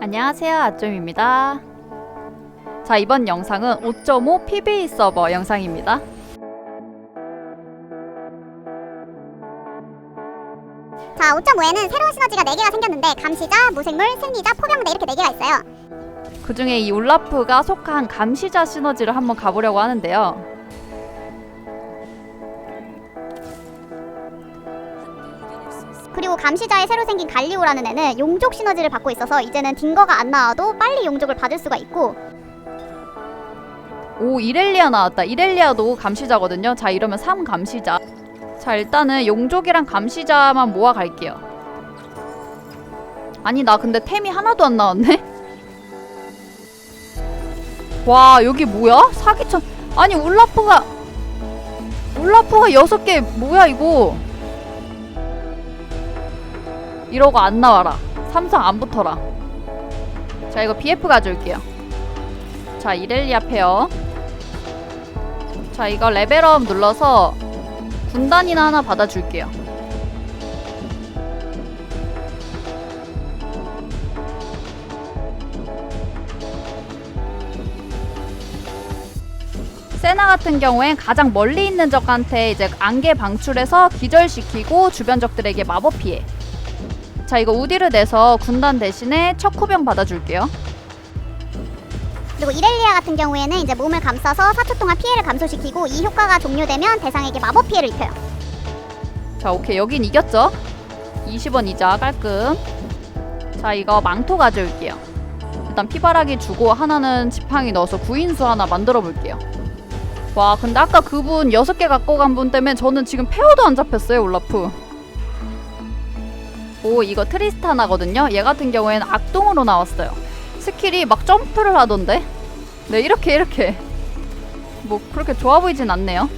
안녕하세요 아점입니다. 자 이번 영상은 5.5 PB 서버 영상입니다. 자, 5.5에는 새로운 시너지가 4개가 생겼는데 감시자, 무생물, 승리자, 포병대 이렇게 4개가 있어요. 그 중에 이 올라프가 속한 감시자 시너지를 한번 가보려고 하는데요 감시자에 새로 생긴 갈리오라는 애는 용족 시너지를 받고 있어서 이제는 딩거가 안 나와도 빨리 용족을 받을 수가 있고. 오 이렐리아 나왔다. 이렐리아도 감시자거든요. 자 이러면 3 감시자. 자 일단은 용족이랑 감시자만 모아 갈게요. 아니 나 근데 템이 하나도 안 나왔네? 와 여기 뭐야? 사기천. 아니 울라프가 울라프가 여섯 개 뭐야 이거 이러고 안 나와라. 삼성 안 붙어라. 자 이거 BF 가져올게요. 자 이렐리아 페어 자 이거 레벨업 눌러서 군단이나 하나 받아줄게요. 세나 같은 경우엔 가장 멀리 있는 적한테 이제 안개 방출해서 기절시키고 주변 적들에게 마법 피해 자 이거 우디를 내서 군단 대신에 척후병 받아줄게요. 그리고 이렐리아 같은 경우에는 이제 몸을 감싸서 4초 동안 피해를 감소시키고 이 효과가 종료되면 대상에게 마법 피해를 입혀요. 자 오케이. 여긴 이겼죠? 20원 이자 깔끔. 자 이거 망토 가져올게요. 일단 피바라기 주고 하나는 지팡이 넣어서 구인수 하나 만들어 볼게요. 와 근데 아까 그분 6개 갖고 간 분 때문에 저는 지금 페어도 안 잡혔어요 올라프 오 이거 트리스타나거든요. 얘 같은 경우에는 악동으로 나왔어요. 스킬이 막 점프를 하던데? 네 이렇게 이렇게. 뭐 그렇게 좋아 보이진 않네요.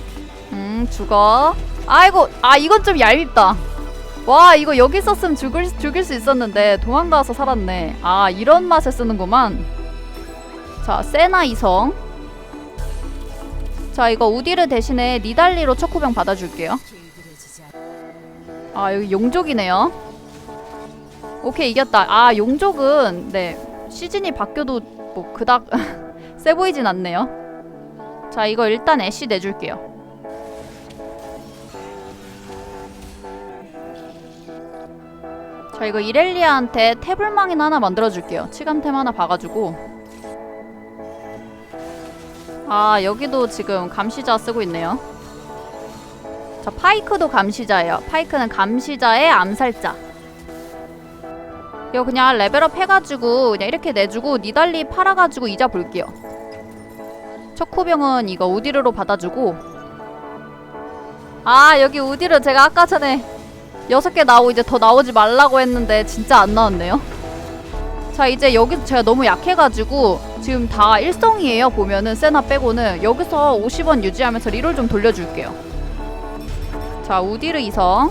음 죽어. 아이고 아 이건 좀 얄밉다. 와 이거 여기 있었으면 죽을, 죽일 수 있었는데 도망가서 살았네. 아 이런 맛에 쓰는구만. 자 세나 이성. 자 이거 우디르 대신에 니달리로 초코병 받아줄게요. 아 여기 용족이네요 오케이 이겼다. 아 용족은 네. 시즌이 바뀌어도 뭐 그닥 세 보이진 않네요. 자 이거 일단 애쉬 내줄게요. 자 이거 이렐리아한테 태블망이나 하나 만들어줄게요. 치감템 하나 봐가지고. 아 여기도 지금 감시자 쓰고 있네요. 자 파이크도 감시자예요. 파이크는 감시자의 암살자 이거 그냥 레벨업 해가지고 그냥 이렇게 내주고 니달리 팔아가지고 이자 볼게요. 척후병은 이거 우디르로 받아주고. 아 여기 우디르 제가 아까 전에 여섯 개 나오고 이제 더 나오지 말라고 했는데 진짜 안 나왔네요. 자 이제 여기서 제가 너무 약해가지고 지금 다 일성이에요 보면은. 세나 빼고는. 여기서 50원 유지하면서 리롤 좀 돌려줄게요. 자 우디르 이성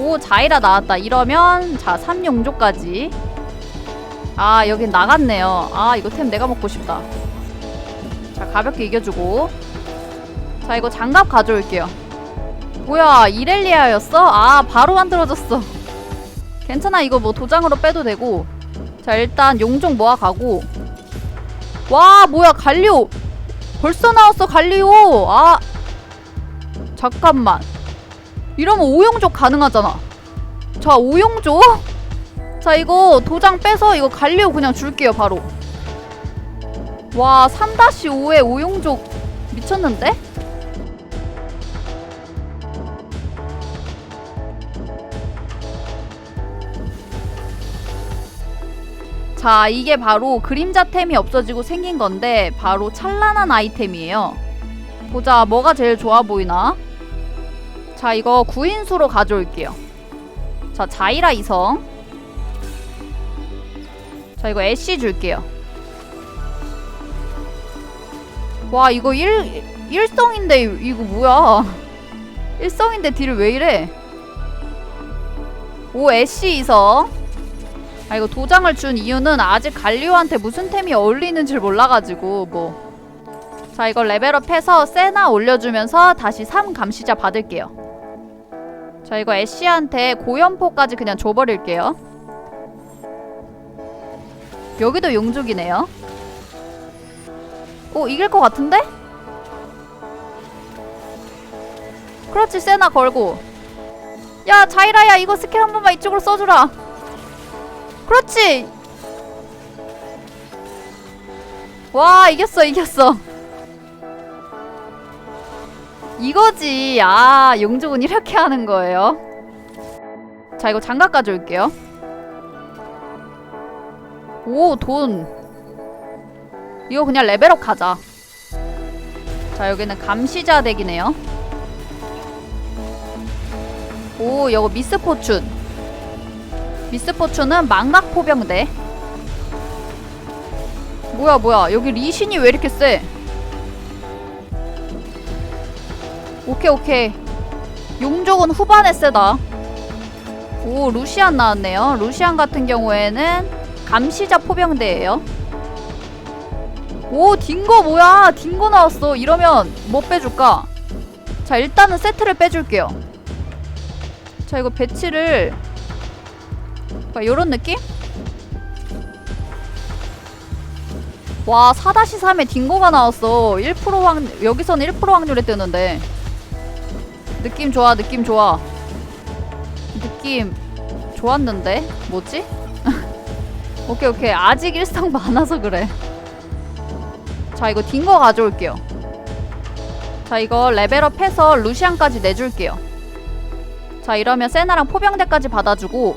오 자이라 나왔다. 이러면 자 3용조까지. 아 여긴 나갔네요. 아 이거 템 내가 먹고 싶다. 자 가볍게 이겨주고. 자 이거 장갑 가져올게요. 뭐야 이렐리아였어? 아 바로 만들어졌어. 괜찮아 이거 뭐 도장으로 빼도 되고. 자 일단 용종 모아가고. 와 뭐야 갈리오. 벌써 나왔어 갈리오. 아 잠깐만 이러면 오용족 가능하잖아 자 오용족 자 이거 도장 빼서 이거 갈리오 그냥 줄게요 바로 와 3-5에 오용족 미쳤는데? 자, 이게 바로 그림자템이 없어지고 생긴 건데 바로 찬란한 아이템이에요. 보자, 뭐가 제일 좋아 보이나? 자, 이거 구인수로 가져올게요. 자, 자이라 이성. 자, 이거 애쉬 줄게요. 와, 이거 일, 일성인데 이거 뭐야? 일성인데 딜을 왜 이래? 오, 애쉬 이성. 아 이거 도장을 준 이유는 아직 갈리오한테 무슨 템이 어울리는지 몰라가지고 뭐. 자 이거 레벨업 해서 세나 올려주면서 다시 3 감시자 받을게요. 자 이거 애쉬한테 고연포까지 그냥 줘버릴게요. 여기도 용족이네요. 오 이길 것 같은데? 그렇지 세나 걸고. 야 자이라야 이거 스킬 한 번만 이쪽으로 써주라. 그렇지! 와 이겼어 이겼어 이거지. 아 용족은 이렇게 하는 거예요? 자 이거 장갑 가져올게요. 오 돈. 이거 그냥 레벨업 가자. 자 여기는 감시자 덱이네요. 오 이거 미스 포춘. 미스 포춘은 망각 포병대. 뭐야 뭐야. 여기 리신이 왜 이렇게 세 오케이 오케이. 용족은 후반에 세다. 오 루시안 나왔네요. 루시안 같은 경우에는 감시자 포병대예요. 오 딩거 뭐야? 딩거 나왔어. 이러면 뭐 빼줄까? 자 일단은 세트를 빼줄게요. 자 이거 배치를 막 요런 느낌? 와 4-3에 딩고가 나왔어. 1% 확, 여기서는 1% 확률에 뜨는데 느낌 좋아 느낌 좋아. 느낌 좋았는데? 뭐지? 오케이 오케이. 아직 일상 많아서 그래. 자 이거 딩거 가져올게요. 자 이거 레벨업 해서 루시안까지 내줄게요. 자 이러면 세나랑 포병대까지 받아주고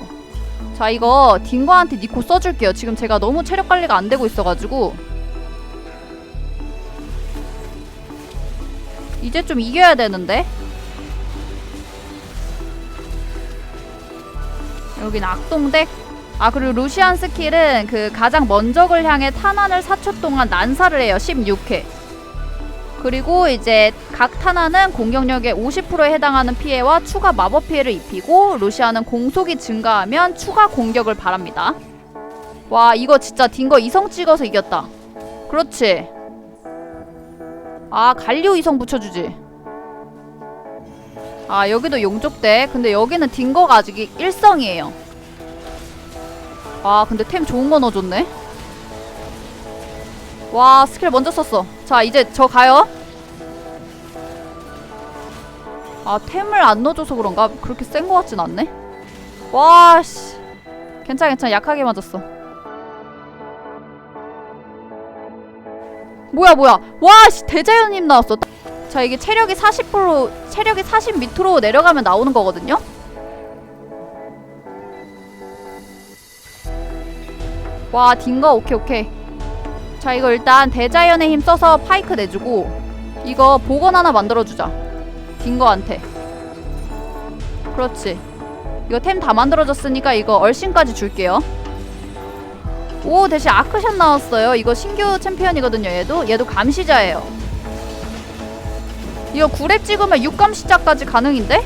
자 이거 딩거한테 니코 써줄게요. 지금 제가 너무 체력 관리가 안 되고 있어가지고. 이제 좀 이겨야 되는데 여긴 악동덱 아 그리고 루시안 스킬은 그 가장 먼저를 향해 탄환을 4초 동안 난사를 해요 16회. 그리고 이제 각 탄환은 공격력의 50%에 해당하는 피해와 추가 마법 피해를 입히고 루시안은 공속이 증가하면 추가 공격을 바랍니다. 와 이거 진짜 딩거 이성 찍어서 이겼다. 그렇지. 아 갈리오 이성 붙여주지 아 여기도 용족대. 근데 여기는 딩거가 아직 일성이에요. 아 근데 템 좋은 거 넣어줬네. 와 스킬 먼저 썼어. 자 이제 저 가요. 아 템을 안 넣어줘서 그런가? 그렇게 센 거 같진 않네. 와씨. 괜찮아 괜찮아. 약하게 맞았어. 뭐야 뭐야. 와씨. 대자연님 나왔어 자 이게 체력이 40% 체력이 40 밑으로 내려가면 나오는 거거든요. 와 딩거 오케이 오케이. 자 이거 일단 대자연의 힘 써서 파이크 내주고 이거 복원 하나 만들어주자. 딩거한테. 그렇지. 이거 템 다 만들어졌으니까 이거 얼씬까지 줄게요. 오 대신 아크샷 나왔어요. 이거 신규 챔피언이거든요 얘도. 얘도 감시자예요 이거 9렙 찍으면 6감시자까지 가능인데?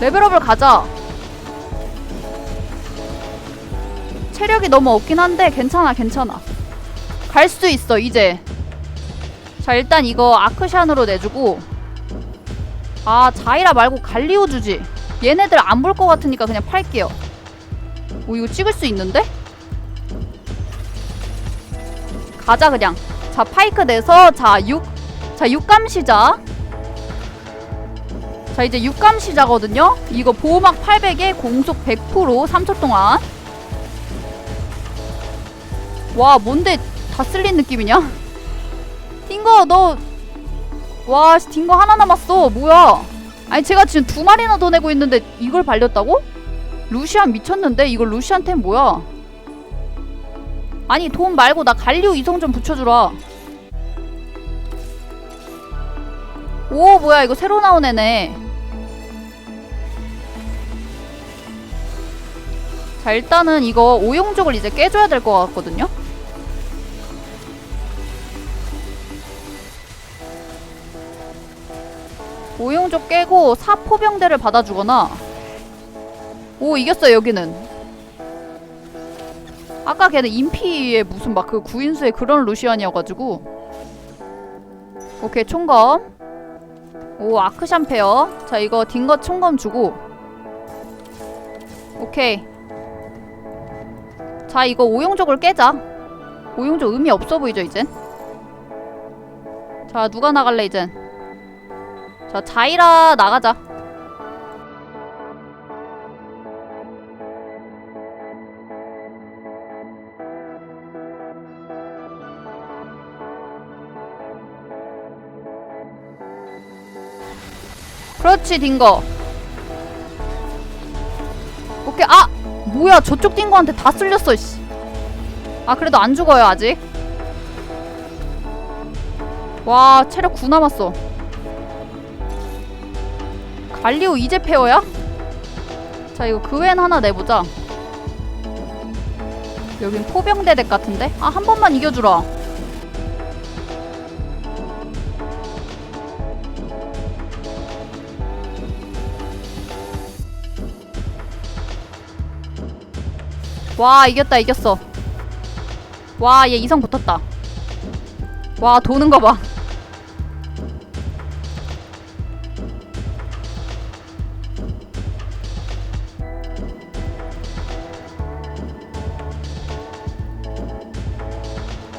레벨업을 가자. 체력이 너무 없긴 한데 괜찮아 괜찮아. 갈 수 있어 이제. 자 일단 이거 아크샨으로 내주고. 아 자이라 말고 갈리오 주지. 얘네들 안 볼 것 같으니까 그냥 팔게요. 오 이거 찍을 수 있는데? 가자 그냥. 자 파이크 내서 자 6, 자 6감 시자 자 이제 6감 시자거든요 이거 보호막 800에 공속 100% 3초 동안 와 뭔데 다 쓸린 느낌이냐? 딩거 너 와, 씨, 딩거 하나 남았어. 뭐야? 아니 제가 지금 두 마리나 더 내고 있는데 이걸 발렸다고? 루시안 미쳤는데 이거 루시안 템 뭐야? 아니 돈 말고 나 갈리오 이성 좀 붙여주라. 오 뭐야 이거 새로 나온 애네. 자 일단은 이거 오용족을 이제 깨줘야 될 것 같거든요. 오용족 깨고 사포병대를 받아주거나 오 이겼어요 여기는 아까 걔는 인피의 무슨 막 그 구인수의 그런 루시안이어가지고 오케이 총검 오 아크 샴페어. 자 이거 딩거 총검 주고. 오케이. 자 이거 오용족을 깨자. 오용족 의미 없어 보이죠 이젠? 자 누가 나갈래 이젠? 자 자이라 나가자 그렇지 딩거 오케이 아 뭐야 저쪽 딩거한테 다 쓸렸어 씨. 아 그래도 안 죽어요 아직 와 체력 9 남았어 갈리오 이제 페어야? 자 이거 그웬 하나 내보자 여긴 포병대덱 같은데? 아 한 번만 이겨주라 와 이겼다 이겼어. 와 얘 이성 붙었다. 와 도는 거봐.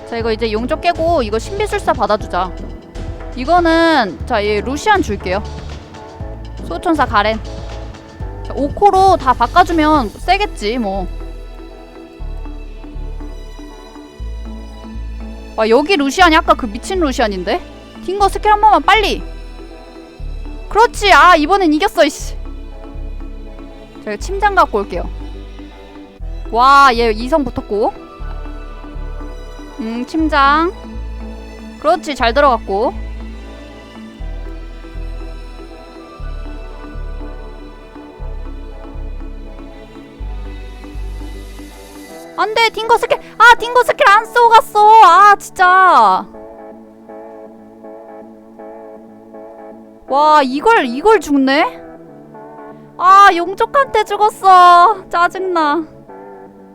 자 이거 이제 용적 깨고 이거 신비술사 받아주자. 이거는 자얘 루시안 줄게요. 소천사 가렌. 자, 5코로 다 바꿔주면 세겠지 뭐 와 여기 루시안이 아까 그 미친 루시안인데? 딩거 스킬 한 번만 빨리. 그렇지. 아 이번엔 이겼어 이씨. 제가 침장 갖고 올게요. 와 얘 이성 붙었고. 음 침장. 그렇지 잘 들어갔고 안돼 딩거 스킬. 아 딩거 스킬 안 쓰고 갔어. 아 진짜. 와 이걸 이걸 죽네? 아 용족한테 죽었어. 짜증나.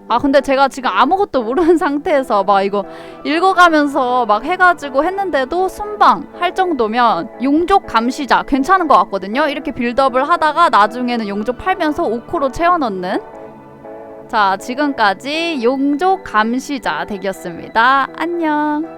아 근데 제가 지금 아무것도 모르는 상태에서 막 이거 읽어가면서 막 해가지고 했는데도 순방 할 정도면 용족 감시자 괜찮은 것 같거든요. 이렇게 빌드업을 하다가 나중에는 용족 팔면서 5코로 채워넣는 자, 지금까지 용족 감시자 덱이었습니다. 안녕.